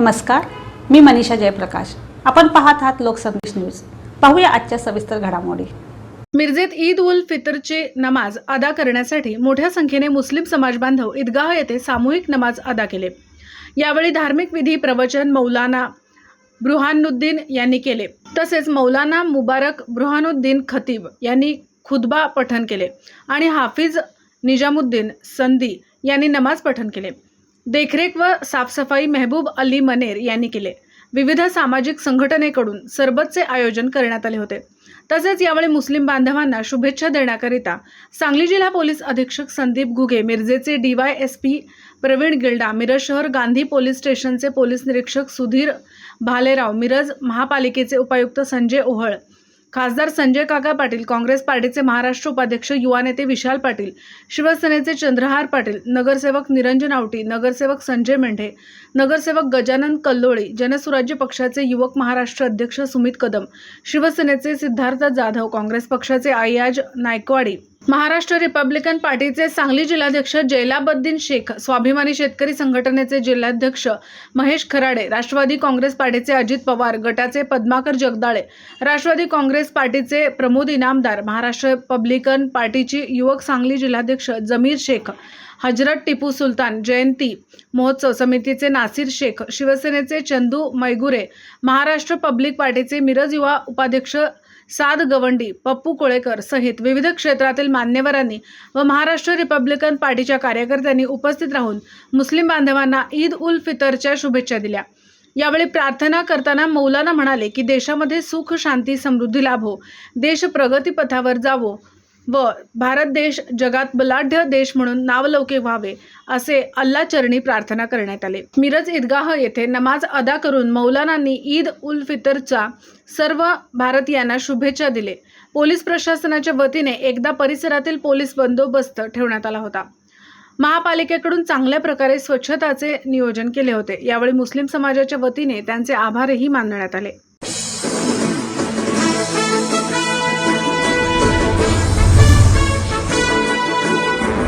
नमस्कार मी मनीषा जयप्रकाश. आपण पाहत आहात लोकसंदेश न्यूज. पाहूया आजच्या सविस्तर घडामोडी. मिरजेत ईद उल फितरचे नमाज अदा करण्यासाठी मोठ्या संख्येने मुस्लिम समाज बांधव ईदगाह येथे सामूहिक नमाज अदा केले. यावेळी धार्मिक विधी प्रवचन मौलाना बृहानुद्दीन यांनी केले. तसेच मौलाना मुबारक बृहानुद्दीन खतीब यांनी खुदबा पठण केले आणि हाफिज निजामुद्दीन संदी यांनी नमाज पठण केले. देखरेख व साफसफाई मेहबूब अली मनेर यांनी केले. विविध सामाजिक संघटनेकडून सरबतचे आयोजन करण्यात आले होते. तसेच यावेळी मुस्लिम बांधवांना शुभेच्छा देण्याकरिता सांगली जिल्हा पोलीस अधीक्षक Sandeep Ghuge मिरजेचे D Y S P Pravin Gilda Miraj शहर गांधी पोलीस स्टेशनचे पोलीस निरीक्षक सुधीर भालेराव मिरज महापालिकेचे उपायुक्त संजय ओहळ खासदार संजय काका पाटील काँग्रेस पार्टीचे महाराष्ट्र उपाध्यक्ष युवा नेते विशाल पाटील शिवसेनेचे चंद्रहार पाटील नगरसेवक निरंजन आवटी नगरसेवक संजय मेंढे नगरसेवक गजानन कल्लोळी जनसुराज्य पक्षाचे युवक महाराष्ट्र अध्यक्ष सुमित कदम शिवसेनेचे सिद्धार्थ जाधव काँग्रेस पक्षाचे आयाज नायकवाडी महाराष्ट्र रिपब्लिकन पार्टीचे सांगली जिल्हाध्यक्ष जैलाबद्दीन शेख स्वाभिमानी शेतकरी संघटनेचे जिल्हाध्यक्ष महेश खराडे राष्ट्रवादी काँग्रेस पार्टीचे अजित पवार गटाचे पद्माकर जगदाळे राष्ट्रवादी काँग्रेस पार्टीचे प्रमोद इनामदार महाराष्ट्र रिपब्लिकन पार्टीची युवक सांगली जिल्हाध्यक्ष जमीर शेख हजरत टिपू सुलतान जयंती महोत्सव समितीचे नासिर शेख शिवसेनेचे चंदू मैगुरे महाराष्ट्र पब्लिक पार्टीचे मिरज युवा उपाध्यक्ष साद गवंडी पप्पू कोळेकर सहित विविध क्षेत्रातील मान्यवरांनी व महाराष्ट्र रिपब्लिकन पार्टीच्या कार्यकर्त्यांनी उपस्थित राहून मुस्लिम बांधवांना ईद उल फितरच्या शुभेच्छा दिल्या. यावेळी प्रार्थना करताना मौलाना म्हणाले की देशामध्ये सुख शांती समृद्धी लाभो. देश प्रगतीपथावर जावो. व भारत देश जगात बलाढ्य देश म्हणून नावलौकिक व्हावे असे अल्ला चरणी प्रार्थना करण्यात आले. मिरज ईदगाह येथे नमाज अदा करून मौलानांनी ईद उल फितरचा सर्व भारतीयांना शुभेच्छा दिले. पोलीस प्रशासनाच्या वतीने एकदा परिसरातील पोलीस बंदोबस्त ठेवण्यात आला होता. महापालिकेकडून चांगल्या प्रकारे स्वच्छताचे नियोजन केले होते. यावेळी मुस्लिम समाजाच्या वतीने त्यांचे आभारही मानण्यात आले.